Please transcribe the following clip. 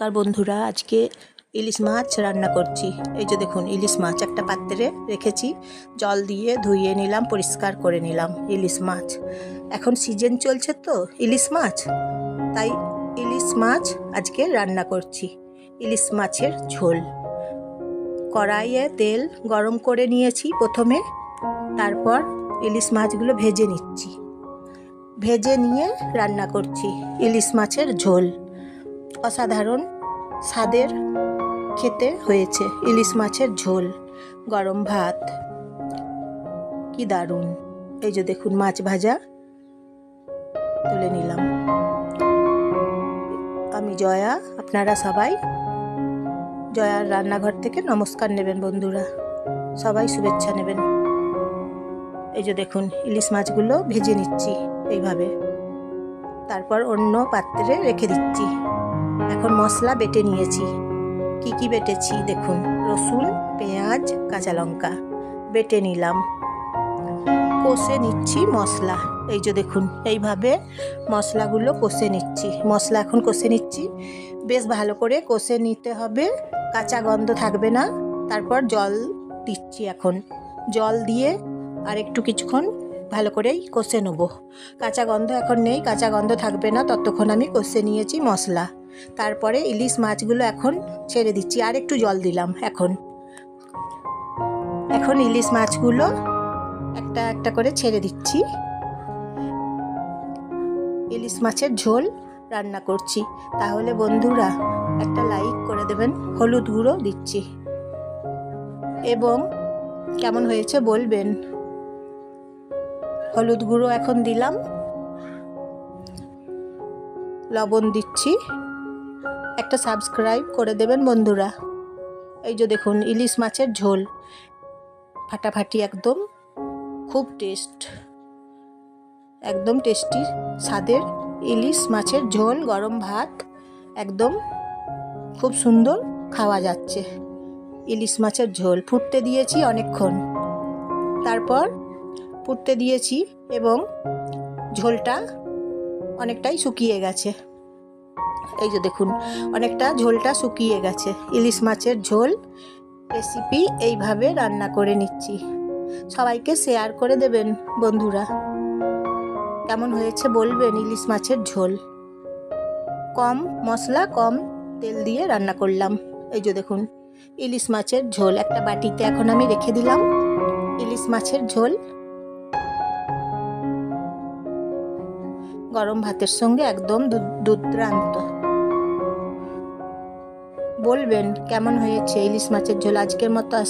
নমস্কার বন্ধুরা, আজকে ইলিশ মাছ রান্না করছি। এই যে দেখুন, ইলিশ মাছ একটা পাত্রে রেখেছি, জল দিয়ে ধুইয়ে নিলাম, পরিষ্কার করে নিলাম ইলিশ মাছ। এখন সিজন চলছে তো ইলিশ মাছ, তাই ইলিশ মাছ আজকে রান্না করছি। ইলিশ মাছের ঝোল। কড়াইয়ে তেল গরম করে নিয়েছি প্রথমে, তারপর ইলিশ মাছগুলো ভেজে নিচ্ছি। ভেজে নিয়ে রান্না করছি ইলিশ মাছের ঝোল। অসাধারণ স্বাদের খেতে হয়েছে। ইলিশ মাছের ঝোল, গরম ভাত। কি দারুণ। এই যে দেখুন মাছ ভাজা। তুলে নিলাম। আমি জয়া, আপনারা সবাই। জয়ার রান্নাঘর থেকে নমস্কার নেবেন বন্ধুরা। সবাই শুভেচ্ছা নেবেন। এই যে দেখুন, ইলিশ মাছগুলো ভেজে নিচ্ছি এইভাবে। তারপর অন্য পাত্রে রেখে দিচ্ছি। এখন মশলা বেটে নিয়েছি। কি কি বেটেছি দেখুন? রসুন, পেঁয়াজ, কাঁচা লঙ্কা। বেটে নিলাম। কষে নিচ্ছি মশলা। এই যে দেখুন, এইভাবে মশলাগুলো কষে নিচ্ছি। মশলা এখন কষে নিচ্ছি। বেশ ভালো করে কষে নিতে হবে। কাঁচা গন্ধ থাকবে না। তারপর জল দিচ্ছি এখন। জল দিয়ে আর একটু কিছুক্ষণ ভালো করেই কষে নেব। কাঁচা গন্ধ এখন নেই। কাঁচা গন্ধ থাকবে না। ততক্ষণ আমি কষে নিয়েছি মশলা। তারপরে ইলিশ মাছগুলো এখন ছেড়ে দিচ্ছি, আর একটু জল দিলাম এখন। এখন ইলিশ মাছগুলো একটা একটা করে ছেড়ে দিচ্ছি। ইলিশ মাছের ঝোল রান্না করছি। তাহলে বন্ধুরা, একটা লাইক করে দেবেন, হলুদ গুঁড়ো দিচ্ছি। এবং কেমন হয়েছে বলবেন। হলুদ গুঁড়ো এখন দিলাম। লবণ দিচ্ছি। একটা সাবস্ক্রাইব করে দেবেন বন্ধুরা। এই যে দেখুন, ইলিশ মাছের ঝোল। ফাটাফাটি একদম, খুব টেস্ট একদম টেস্টি স্বাদের ইলিশ মাছের ঝোল, গরম ভাত, একদম খুব সুন্দর খাওয়া যাচ্ছে। ইলিশ মাছের ঝোল, ফুটতে দিয়েছি অনেকক্ষণ। তারপর ফুটতে দিয়েছি এবং ঝোলটা অনেকটাই শুকিয়ে গেছে। এই যে দেখুন, অনেকটা ঝোলটা শুকিয়ে গেছে। ইলিশ মাছের ঝোল রেসিপি এইভাবে রান্না করে নিচ্ছি। সবাইকে শেয়ার করে দেবেন, বন্ধুরা। কেমন হয়েছে বলবেন ইলিশ মাছের ঝোল? কম মশলা, কম তেল দিয়ে রান্না করলাম। এই যে দেখুন, ইলিশ মাছের ঝোল। একটা বাটিতে এখন আমি রেখে দিলাম ইলিশ মাছের ঝোল। গরম ভাতের সঙ্গে একদম দুর্দান্ত বলবেন কেমন হয়েছে? ইলিশ মাছের ঝোল আজকের মতো আস